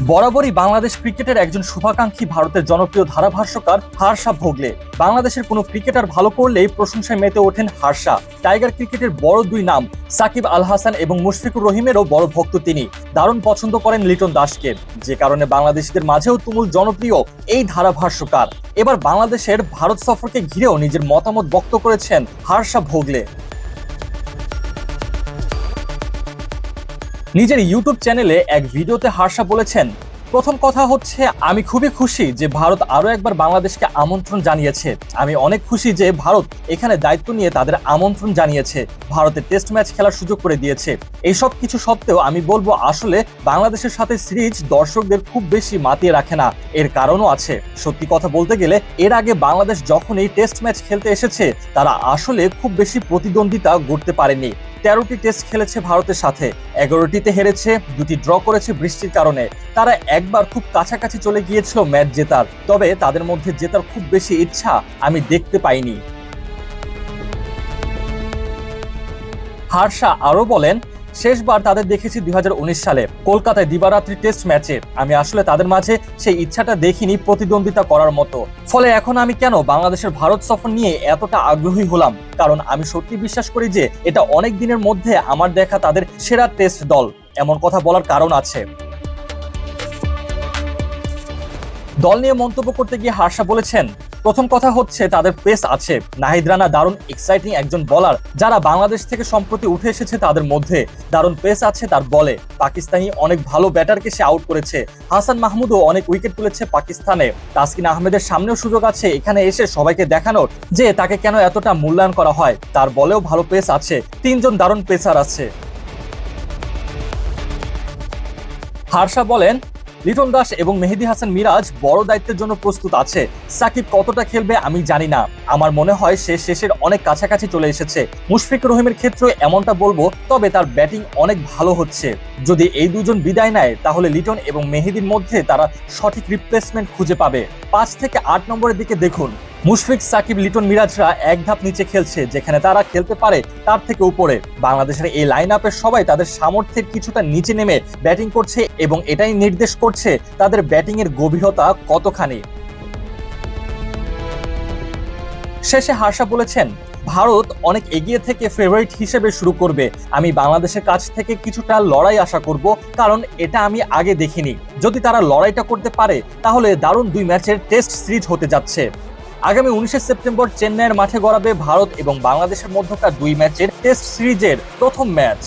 বরাবরই বাংলাদেশ ক্রিকেটের একজন শুভাকাঙ্ক্ষী ভারতের জনপ্রিয় ধারাভাষ্যকার হার্ষা ভোগলে। বাংলাদেশের কোনো ক্রিকেটার ভালো করলেই প্রশংসায় মেতে ওঠেন হার্ষা। টাইগার ক্রিকেটের বড় দুই নাম, সাকিব আল হাসান এবং মুশফিকুর রহিমেরও বড় ভক্ত তিনি। দারুণ পছন্দ করেন লিটন দাসকে। যে কারণে বাংলাদেশিদের মাঝেও তুমুল জনপ্রিয় এই ধারাভাষ্যকার। এবার বাংলাদেশের ভারত সফরকে ঘিরেও নিজের মতামত ব্যক্ত করেছেন হার্ষা ভোগলে। নিজের ইউটিউব চ্যানেলে এক ভিডিওতে হার্ষা বলেছেন প্রথম কথা হচ্ছে, আমি খুবই খুশি যে ভারত আরও একবার বাংলাদেশকে আমন্ত্রণ জানিয়েছে। আমি অনেক খুশি যে ভারত এখানে দায়িত্ব নিয়ে তাদের আমন্ত্রণ জানিয়েছে। ভারতের টেস্ট ম্যাচ খেলার সুযোগ করে দিয়েছে। এইসব কিছু সত্ত্বেও আমি বলব, আসলে বাংলাদেশের সাথে সিরিজ দর্শকদের খুব বেশি মাতিয়ে রাখে না। এর কারণও আছে। সত্যি কথা বলতে গেলে, এর আগে বাংলাদেশ যখন এই টেস্ট ম্যাচ খেলতে এসেছে, তারা আসলে খুব বেশি প্রতিদ্বন্দ্বিতা গড়তে পারেনি। তেরোটি টেস্ট খেলেছে ভারতের সাথে। এগারোটিতে হেরেছে, দুটি ড্র করেছে বৃষ্টির কারণে। তারা একবার খুব কাছাকাছি চলে গিয়েছিল ম্যাচ জেতার। তবে তাদের মধ্যে জেতার খুব বেশি ইচ্ছা আমি দেখতে পাইনি। হার্ষা আরও বলেন, শেষবার তাদের দেখেছি দুই সালে। কলকাতায় দিবারাত্রি টেস্ট ম্যাচে। আমি আসলে তাদের মাঝে সেই ইচ্ছাটা দেখিনি প্রতিদ্বন্দ্বিতা করার মতো। ফলে এখন আমি কেন বাংলাদেশের ভারত সফর নিয়ে এতটা আগ্রহী হলাম? কারণ আমি সত্যি বিশ্বাস করি যে এটা অনেক দিনের মধ্যে আমার দেখা তাদের সেরা টেস্ট দল। এমন কথা বলার কারণ আছে। দল নিয়ে মন্তব্য করতে গিয়ে হার্ষা বলেছেন, প্রথম কথা হচ্ছে তাদের পেস আছে। নাহিদ রানা দারুণ এক্সাইটিং একজন বলার যারা বাংলাদেশ থেকে সম্প্রতি উঠে এসেছে তাদের মধ্যে। দারুণ পেস আছে তার বলে। পাকিস্তানি অনেক ভালো ব্যাটারকে সে আউট করেছে। হাসান মাহমুদও অনেক উইকেট তুলেছে পাকিস্তানে। তাসকিন আহমেদের সামনেও সুযোগ আছে। এখানে এসে সবাইকে দেখানোর যে তাকে কেন এতটা মূল্যায়ন করা হয়। তার বলেও ভালো পেস আছে। তিনজন দারুণ পেসার আছে। হার্ষা বলেন লিটন দাস এবং মেহেদি হাসান মিরাজ বড় দায়িত্বের জন্য প্রস্তুত আছে। সাকিব কতটা খেলবে আমি জানি না। আমার মনে হয় সে শেষের অনেক কাছাকাছি চলে এসেছে। মুশফিকুর রহিমের ক্ষেত্রে এমনটা বলব, তবে তার ব্যাটিং অনেক ভালো হচ্ছে। যদি এই দুজন বিদায় নেয়, তাহলে লিটন এবং মেহেদির মধ্যে তারা সঠিক রিপ্লেসমেন্ট খুঁজে পাবে। পাঁচ থেকে আট নম্বরের দিকে দেখুন। মুশফিক, সাকিব, লিটন মিরাজরা এক ধাপ নিচে খেলছে, যেখানে তারা খেলতে পারে তার থেকে উপরে। বাংলাদেশের এই লাইন আপের সবাই তাদের সামর্থ্যের কিছুটা নিচে নেমে ব্যাটিং করছে এবং এটাই নির্দেশ করছে তাদের ব্যাটিং এর গভীরতা কতখানি। শেষে হার্ষা বলেছেন, ভারত অনেক এগিয়ে থেকে ফেভারিট হিসেবে শুরু করবে। আমি বাংলাদেশের কাছ থেকে কিছুটা লড়াই আশা করব, কারণ এটা আমি আগে দেখিনি। যদি তারা লড়াইটা করতে পারে, তাহলে দারুণ দুই ম্যাচের টেস্ট সিরিজ হতে যাচ্ছে। আগামী উনিশে সেপ্টেম্বর চেন্নাইয়ের মাঠে গড়াবে ভারত এবং বাংলাদেশের মধ্যকার দুই ম্যাচের টেস্ট সিরিজের প্রথম ম্যাচ।